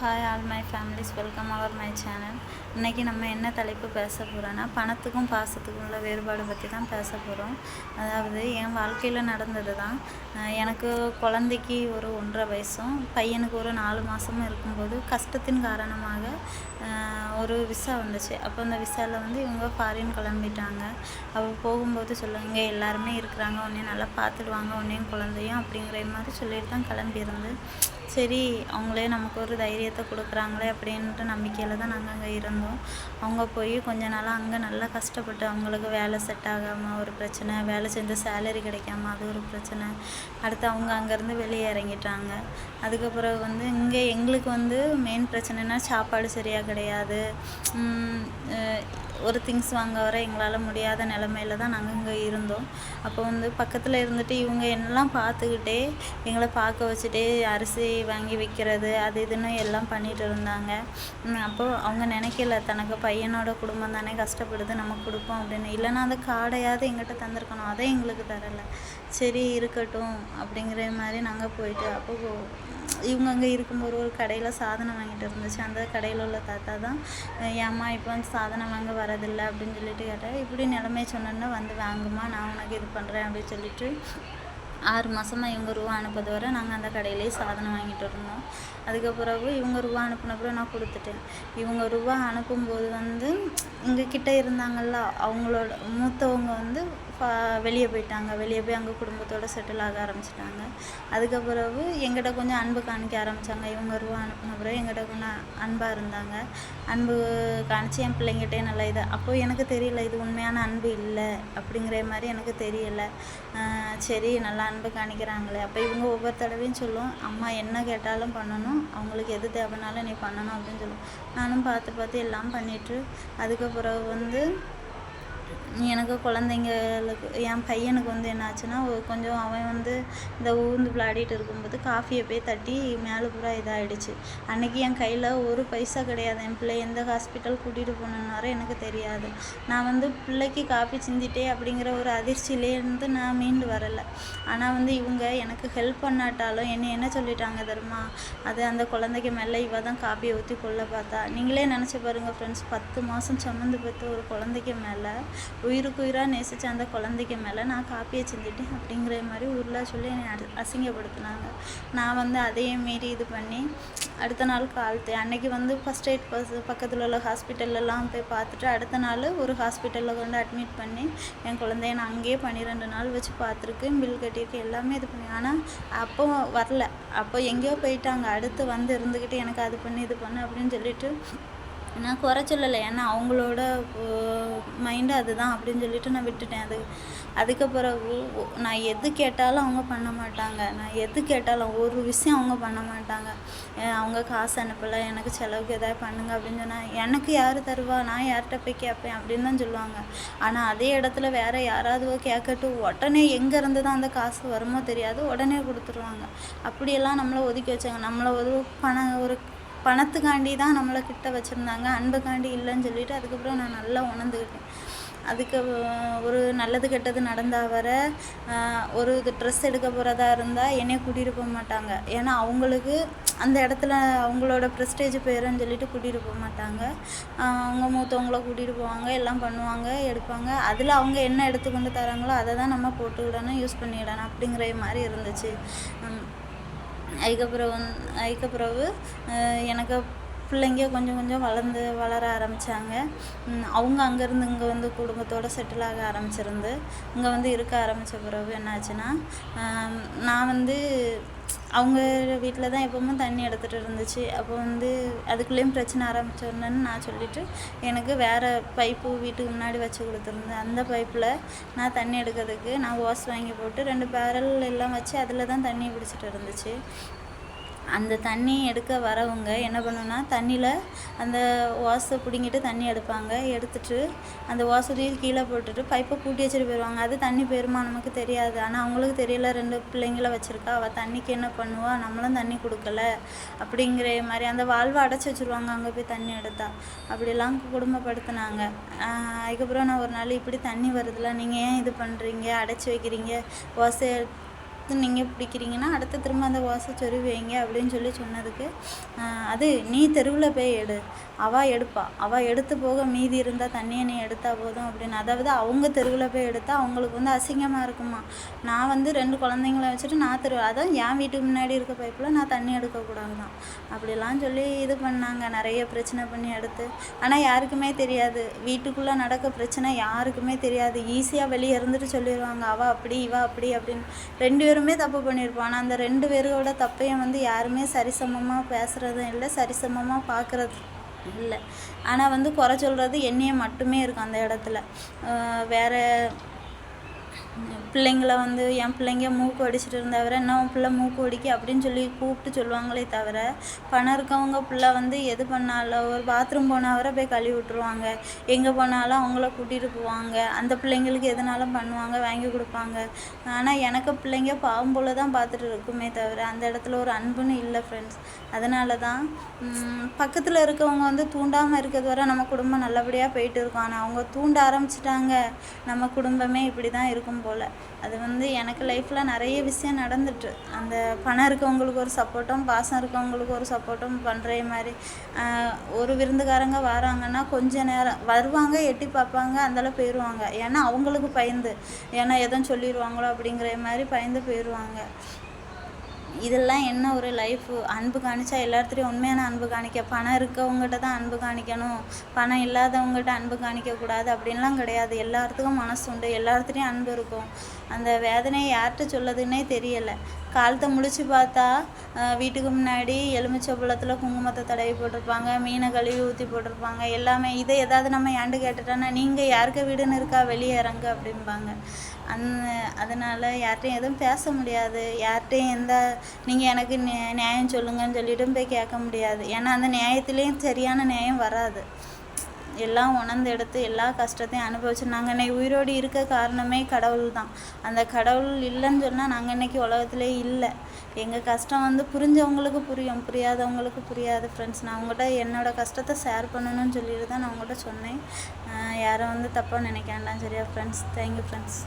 Hi all my families welcome our my channel இன்றைக்கி நம்ம என்ன தலைப்பு பேச போகிறோன்னா பணத்துக்கும் பாசத்துக்கும் உள்ள வேறுபாடு பற்றி தான் பேச போகிறோம் அதாவது என் வாழ்க்கையில் நடந்தது தான். எனக்கு குழந்தைக்கு ஒரு ஒன்றரை வயசும் பையனுக்கு ஒரு நாலு மாதமும் இருக்கும்போது கஷ்டத்தின் காரணமாக ஒரு விசா வந்துச்சு. அப்போ அந்த விசாவில் வந்து இவங்க ஃபாரின் கிளம்பிட்டாங்க. அப்போ போகும்போது சொல்லுவாங்க எல்லாருமே இருக்கிறாங்க உன்னையும் நல்லா பார்த்துடுவாங்க உன்னையும் குழந்தையும் அப்படிங்கிற மாதிரி சொல்லிட்டு தான் கிளம்பியிருந்து. சரி அவங்களே நமக்கு ஒரு தைரியம் தைரியத்தை கொடுக்குறாங்களே அப்படின்ற நம்பிக்கையில் தான் நாங்கள் அங்கே இருந்தோம். அவங்க போய் கொஞ்ச நாளாக அங்கே நல்லா கஷ்டப்பட்டு அவங்களுக்கு வேலை செட் ஆகாமல் ஒரு பிரச்சனை வேலை செஞ்ச சேலரி கிடைக்காம அது ஒரு பிரச்சனை. அடுத்து அவங்க அங்கேருந்து வெளியே இறங்கிட்டாங்க. அதுக்கப்புறம் வந்து இங்கே எங்களுக்கு வந்து மெயின் பிரச்சனைனா சாப்பாடு சரியாக கிடையாது. ஒரு திங்ஸ் வாங்க வர எங்களால் முடியாத நிலமையில தான் நாங்கள் இங்கே இருந்தோம். அப்போ வந்து பக்கத்தில் இருந்துட்டு இவங்க எல்லாம் பார்த்துக்கிட்டே எங்களை பார்க்க வச்சுட்டே அரிசி வாங்கி விற்கிறது அது இதுன்னு எல்லாம் பண்ணிட்டு இருந்தாங்க. அப்போது அப்போ அவங்க நினைக்கல தனக்கு பையனோட குடும்பம் தானே கஷ்டப்படுது நம்ம கொடுப்போம் அப்படின்னு. இல்லைன்னா அந்த காடையாவது எங்கிட்ட தந்திருக்கணும் அதை எங்களுக்கு தரலை. சரி இருக்கட்டும் அப்படிங்கிற மாதிரி நாங்கள் போயிட்டு அப்போ இவங்க அங்கே இருக்கும்போது ஒரு கடையில் சாதனம் வாங்கிட்டு இருந்துச்சு. அந்த கடையில் உள்ள தாத்தா தான் ஏம்மா இப்போ வந்து சாதனம் வாங்க வரதில்லை அப்படின்னு சொல்லிட்டு கேட்டால் இப்படி நிலமைய சொன்னோன்னா வந்து வாங்குமா நான் உனக்கு இது பண்ணுறேன் அப்படின்னு சொல்லிட்டு ஆறு மாதமாக இவங்க ரூபா அனுப்பது வரை நாங்கள் அந்த கடையிலேயே சாதனம் வாங்கிட்டு இருந்தோம். பிறகு இவங்க ரூபா அனுப்புன பிறகு நான் கொடுத்துட்டேன். இவங்க ரூபா அனுப்பும்போது வந்து இங்கே கிட்டே இருந்தாங்கல்ல அவங்களோட மூத்தவங்க வந்து வெளியே போயிட்டாங்க. வெளியே போய் அங்கே குடும்பத்தோடு செட்டில் ஆக ஆரம்பிச்சிட்டாங்க. அதுக்கப்புறவு எங்கிட்ட கொஞ்சம் அன்பு காணிக்க ஆரம்பித்தாங்க இவங்க ரூபா அனுப்புன பிறகு எங்கிட்ட கொஞ்சம் அன்பாக இருந்தாங்க. அன்பு காணிச்சு என் பிள்ளைங்கிட்டே நல்லா இது அப்போ எனக்கு தெரியல இது உண்மையான அன்பு இல்லை அப்படிங்கிற மாதிரி எனக்கு தெரியலை. சரி நல்லா அன்பு காணிக்கிறாங்களே. அப்போ இவங்க ஒவ்வொரு தடவையும் சொல்லும் அம்மா என்ன கேட்டாலும் பண்ணணும். அவங்களுக்கு எது தேவைனாலும் நீ பண்ணணும் அப்படின்னு சொல்லுவோம் நானும் பார்த்து பார்த்து எல்லாம் பண்ணிட்டு அதுக்கப்புறம் வந்து எனக்கு குழந்தைங்களுக்கு என் பையனுக்கு வந்து என்னாச்சுன்னா கொஞ்சம் அவன் வந்து இந்த ஊந்து விளையாடிட்டு இருக்கும்போது காஃபியை போய் தட்டி மேலே பூரா இதாகிடுச்சு அன்றைக்கி என் கையில் ஒரு பைசா கிடையாது. என் பிள்ளை எந்த ஹாஸ்பிட்டல் கூட்டிகிட்டு போகணுன்னாரு எனக்கு தெரியாது. நான் வந்து பிள்ளைக்கு காஃபி சிந்திட்டே அப்படிங்கிற ஒரு அதிர்ச்சியிலேருந்து நான் மீண்டு வரலை. ஆனால் வந்து இவங்க எனக்கு ஹெல்ப் பண்ணாட்டாலும் என்னை என்ன சொல்லிட்டாங்க தெரியுமா? அது அந்த குழந்தைக்கு மேலே இவ தான் காப்பியை ஊற்றி கொள்ள பார்த்தா. நீங்களே நினச்சி பாருங்கள் ஃப்ரெண்ட்ஸ் பத்து மாதம் சம்மந்து பெற்ற ஒரு குழந்தைக்கு மேலே உயிருக்கு உயிராக நேசித்த அந்த குழந்தைக்கு மேலே நான் காப்பியை செஞ்சுட்டேன் அப்படிங்கிற மாதிரி ஊரில் சொல்லி என்னை அசிங்கப்படுத்தினாங்க. நான் வந்து அதையும் மீறி இது பண்ணி அடுத்த நாள் காலத்து அன்னைக்கு வந்து ஃபஸ்ட் எய்ட் பஸ் பக்கத்தில் உள்ள ஹாஸ்பிட்டல்லலாம் போய் பார்த்துட்டு அடுத்த நாள் ஒரு ஹாஸ்பிட்டலில் கொண்டு அட்மிட் பண்ணி என் குழந்தைய நான் அங்கேயே பன்னிரெண்டு நாள் வச்சு பார்த்துருக்கு பில் கட்டியிருக்கு எல்லாமே இது பண்ணி. ஆனால் அப்போ வரல. அப்போ எங்கேயோ போயிட்டாங்க. அடுத்து வந்து இருந்துக்கிட்டு எனக்கு அது பண்ணி இது பண்ணு அப்படின்னு சொல்லிட்டு நான் குறை சொல்லலை. ஏன்னா அவங்களோட மைண்டு அதுதான் அப்படின்னு சொல்லிட்டு நான் விட்டுட்டேன். அது அதுக்கு பிறகு நான் எது கேட்டாலும் அவங்க பண்ண மாட்டாங்க. நான் எது கேட்டாலும் ஒரு விஷயம் அவங்க பண்ண மாட்டாங்க. ஏன் அவங்க காசு அனுப்பலை. எனக்கு செலவுக்கு எதாவது பண்ணுங்க அப்படின்னு சொன்னால் எனக்கு யார் தருவா? நான் யார்கிட்ட போய் கேட்பேன்? அப்படின்னு தான் சொல்லுவாங்க. ஆனால் அதே இடத்துல வேறு யாராவது கேட்கட்டும். உடனே எங்கேருந்து தான் அந்த காசு வருமோ தெரியாது. உடனே கொடுத்துருவாங்க. அப்படியெல்லாம் நம்மளை ஒதுக்கி வச்சாங்க. நம்மளை ஒரு பணம் ஒரு பணத்துக்காண்டி தான் நம்மளை கிட்ட வச்சுருந்தாங்க. அன்புக்காண்டி இல்லைன்னு சொல்லிட்டு அதுக்கப்புறம் நான் நல்லா உணர்ந்துக்கிட்டேன். அதுக்கு ஒரு நல்லது கெட்டது நடந்தா வர ஒரு இது ட்ரெஸ் எடுக்க போகிறதா இருந்தால் என்னைய கூட்டிகிட்டு போக மாட்டாங்க. ஏன்னா அவங்களுக்கு அந்த இடத்துல அவங்களோட ப்ரெஸ்டேஜ் பேருன்னு சொல்லிட்டு கூட்டிகிட்டு போக மாட்டாங்க. அவங்க மூத்தவங்கள கூட்டிகிட்டு போவாங்க எல்லாம் பண்ணுவாங்க எடுப்பாங்க. அதில் அவங்க என்ன எடுத்துக்கொண்டு தராங்களோ அதை தான் நம்ம போட்டுக்கிடணும் யூஸ் பண்ணிக்கிடணும் அப்படிங்கிற மாதிரி இருந்துச்சு. அதுக்கப்புறம் வந் அதுக்கப்புறவு எனக்கு பிள்ளைங்க கொஞ்சம் கொஞ்சம் வளர்ந்து வளர ஆரம்பித்தாங்க அவங்க அங்கேருந்து இங்கே வந்து குடும்பத்தோடு செட்டில் ஆக ஆரம்பிச்சிருந்து இங்கே வந்து இருக்க ஆரம்பித்த பிறகு என்னாச்சுன்னா நான் வந்து அவங்க வீட்டில் தான் எப்பவும் தண்ணி எடுத்துகிட்டு இருந்துச்சு. அப்போ வந்து அதுக்குள்ளேயும் பிரச்சனை ஆரம்பிச்சோன்னு நான் சொல்லிவிட்டு எனக்கு வேறு பைப்பு வீட்டுக்கு முன்னாடி வச்சு கொடுத்துருந்தேன். அந்த பைப்பில் நான் தண்ணி எடுக்கிறதுக்கு நான் ஓஸ் வாங்கி போட்டு ரெண்டு பேரல் எல்லாம் வச்சு அதில் தான் தண்ணி பிடிச்சிட்டு இருந்துச்சு. அந்த தண்ணி எடுக்க வரவங்க என்ன பண்ணுன்னா தண்ணியில் அந்த ஓசை பிடுங்கிட்டு தண்ணி எடுப்பாங்க. எடுத்துட்டு அந்த வாசலையும் கீழே போட்டுட்டு பைப்பை பூட்டி வச்சுட்டு போயிடுவாங்க அது தண்ணி போயிருமா நமக்கு தெரியாது. ஆனால் அவங்களுக்கு தெரியல ரெண்டு பிள்ளைங்கள வச்சுருக்கா. அவள் தண்ணிக்கு என்ன பண்ணுவா? நம்மளும் தண்ணி கொடுக்கல. அப்படிங்கிற மாதிரி அந்த வாழ்வை அடைச்சி வச்சுருவாங்க. அங்கே போய் தண்ணி எடுத்தா. அப்படிலாம் குடும்பப்படுத்தினாங்க. அதுக்கப்புறம் நான் ஒரு நாள் இப்படி தண்ணி வருதுல நீங்கள் ஏன் இது பண்ணுறீங்க அடைச்சி வைக்கிறீங்க. ஓசை அடுத்து நீங்கள் பிடிக்கிறீங்கன்னா அடுத்து திரும்ப அந்த ஓசை சொருவி வைங்க அப்படின்னு சொல்லி சொன்னதுக்கு அது நீ தெருவில் போய் எடு. அவள் எடுப்பா. அவள் எடுத்து போக மீதி இருந்தால் தண்ணியை நீ எடுத்தா போதும் அப்படின்னு. அதாவது அவங்க தெருவில் போய் எடுத்தால் அவங்களுக்கு வந்து அசிங்கமாக இருக்குமா? நான் வந்து ரெண்டு குழந்தைங்கள வச்சுட்டு நான் தெரு அதான் என் வீட்டுக்கு முன்னாடி இருக்க பைப்பில் நான் தண்ணி எடுக்கக்கூடாது தான் அப்படிலாம் சொல்லி இது பண்ணாங்க. நிறைய பிரச்சனை பண்ணி எடுத்து. ஆனால் யாருக்குமே தெரியாது. வீட்டுக்குள்ளே நடக்க பிரச்சனை யாருக்குமே தெரியாது. ஈஸியாக வெளியே இருந்துட்டு சொல்லிடுவாங்க அவள் அப்படி இவா அப்படி அப்படின்னு. ரெண்டு பேரும் தப்பு பண்ணியிருப்பான் ஆனால் அந்த ரெண்டு பேரோட தப்பையும் வந்து யாருமே சரிசமமாக பேசுகிறதும் இல்லை சரிசமமாக பார்க்குறது இல்லை. ஆனால் வந்து குறை சொல்கிறது என்னையே மட்டுமே இருக்கும் அந்த இடத்துல. வேறு வேற பிள்ளைங்கள வந்து என் பிள்ளைங்க மூக்கு அடிச்சிட்டு வர என்ன உன் பிள்ளை மூக்கு அடிக்கி அப்படின்னு சொல்லி கூப்பிட்டு சொல்லுவாங்களே தவிர பணம் இருக்கவங்க பிள்ளை வந்து எது பண்ணாலும் ஒரு பாத்ரூம் போனாவரை போய் கழுவி விட்டுருவாங்க. எங்கே போனாலும் அவங்கள கூட்டிகிட்டு போவாங்க. அந்த பிள்ளைங்களுக்கு எதுனாலும் பண்ணுவாங்க வாங்கி கொடுப்பாங்க. ஆனால் எனக்கு பிள்ளைங்க பாவம் போல தான் பார்த்துட்டு இருக்குமே தவிர அந்த இடத்துல ஒரு அன்புன்னு இல்லை ஃப்ரெண்ட்ஸ் அதனால தான் பக்கத்தில் இருக்கவங்க வந்து தூண்டாமல் இருக்கிறது வரை நம்ம குடும்பம் நல்லபடியாக போயிட்டு இருக்கோம். ஆனால் அவங்க தூண்ட ஆரம்பிச்சிட்டாங்க. நம்ம குடும்பமே இப்படி தான் இருக்கும் போல். அது வந்து எனக்கு லைஃப்பில் நிறைய விஷயம் நடந்துட்டு. அந்த பணம் இருக்கவங்களுக்கு ஒரு சப்போர்ட்டும் பாசம் இருக்கவங்களுக்கு ஒரு சப்போர்ட்டும் பண்ணுற மாதிரி. ஒரு விருந்துக்காரங்க வராங்கன்னா கொஞ்ச நேரம் வருவாங்க எட்டி பார்ப்பாங்க அந்தளவு போயிடுவாங்க ஏன்னா அவங்களுக்கு பயந்து. ஏன்னா எதுவும் சொல்லிடுவாங்களோ அப்படிங்கிற மாதிரி பயந்து போயிடுவாங்க இதெல்லாம் என்ன ஒரு லைஃப் அன்பு காணிச்சா எல்லாத்துலேயும் உண்மையான அன்பு காணிக்க பணம் இருக்கவங்ககிட்ட தான் அன்பு காணிக்கணும். பணம் இல்லாதவங்ககிட்ட அன்பு காணிக்கக்கூடாது. அப்படின்லாம் கிடையாது. எல்லாத்துக்கும் மனசு உண்டு. எல்லாத்துலேயும் அன்பு இருக்கும். அந்த வேதனையை யார்கிட்ட சொல்லதுன்னே தெரியலை. காலத்தை முழிச்சு பார்த்தா வீட்டுக்கு முன்னாடி எலுமிச்சம்பழத்தில் குங்குமத்தை தடவி போட்டிருப்பாங்க. மீனை கழுவி ஊற்றி போட்டிருப்பாங்க. எல்லாமே இதை ஏதாவது நம்ம ஏண்டு கேட்டுட்டோன்னா நீங்கள் யாருக்கு வீடுன்னு இருக்கா? வெளியே இறங்க அப்படிம்பாங்க. அந்த அதனால் யார்கிட்டையும் எதுவும் பேச முடியாது. யார்கிட்டையும் எந்த நீங்கள் எனக்கு நியா- நியாயம் சொல்லுங்கன்னு சொல்லிட்டும் போய் கேட்க முடியாது. ஏன்னா அந்த நியாயத்துலேயும் சரியான நியாயம் வராது. எல்லாம் உணர்ந்து எடுத்து எல்லா கஷ்டத்தையும் அனுபவிச்சு நாங்கள் இன்னைக்கு உயிரோடு இருக்க காரணமே கடவுள் தான் அந்த கடவுள் இல்லைன்னு சொன்னால் நாங்கள் இன்னைக்கு உலகத்திலே இல்லை. எங்கள் கஷ்டம் வந்து புரிஞ்சவங்களுக்கு புரியும் புரியாதவங்களுக்கு புரியாது ஃப்ரெண்ட்ஸ் நான் உங்கள்கிட்ட என்னோட கஷ்டத்தை ஷேர் பண்ணணும்னு சொல்லிட்டு தான் நான் உங்கள்கிட்ட சொன்னேன். யாரும் வந்து தப்பாக நினைக்க வேண்டாம் சரியா ஃப்ரெண்ட்ஸ் தேங்க்யூ ஃப்ரெண்ட்ஸ்